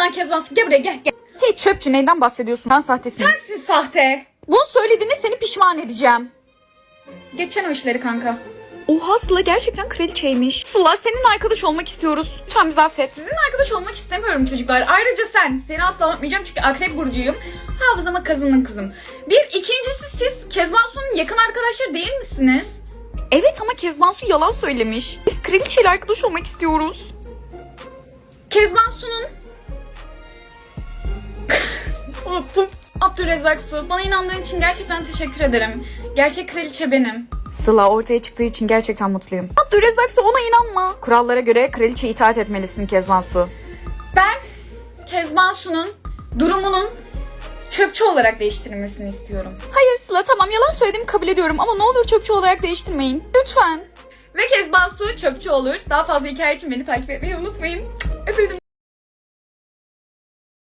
lan Kezban. Gel buraya gel. gel. Hey çöpçü neyden bahsediyorsun? Ben sahtesin. Sensin sahte. Bunu söylediğinde seni pişman edeceğim. Geçen o işleri kanka. Oha Sıla gerçekten kraliçeymiş. Sıla senin arkadaş olmak istiyoruz. Lütfen bizi affet. Sizinle arkadaş olmak istemiyorum çocuklar. Ayrıca sen. Seni asla unutmayacağım çünkü akrep burcuyum. Hafızama kazının kızım. Bir ikincisi siz Kezban Su'nun yakın arkadaşları değil misiniz? Evet ama Kezbansu yalan söylemiş. Biz kraliçeyle arkadaş olmak istiyoruz. Kezban Unuttum. Abdülrezzak Su, bana inandığın için gerçekten teşekkür ederim. Gerçek kraliçe benim. Sıla ortaya çıktığı için gerçekten mutluyum. Abdülrezzaksu ona inanma. Kurallara göre kraliçe itaat etmelisin Kezbansu. Ben Kezban Su'nun durumunun çöpçü olarak değiştirilmesini istiyorum. Hayır Sıla tamam yalan söylediğimi kabul ediyorum ama ne olur çöpçü olarak değiştirmeyin. Lütfen. Ve Kezban Su çöpçü olur. Daha fazla hikaye için beni takip etmeyi unutmayın. Öpüldüm.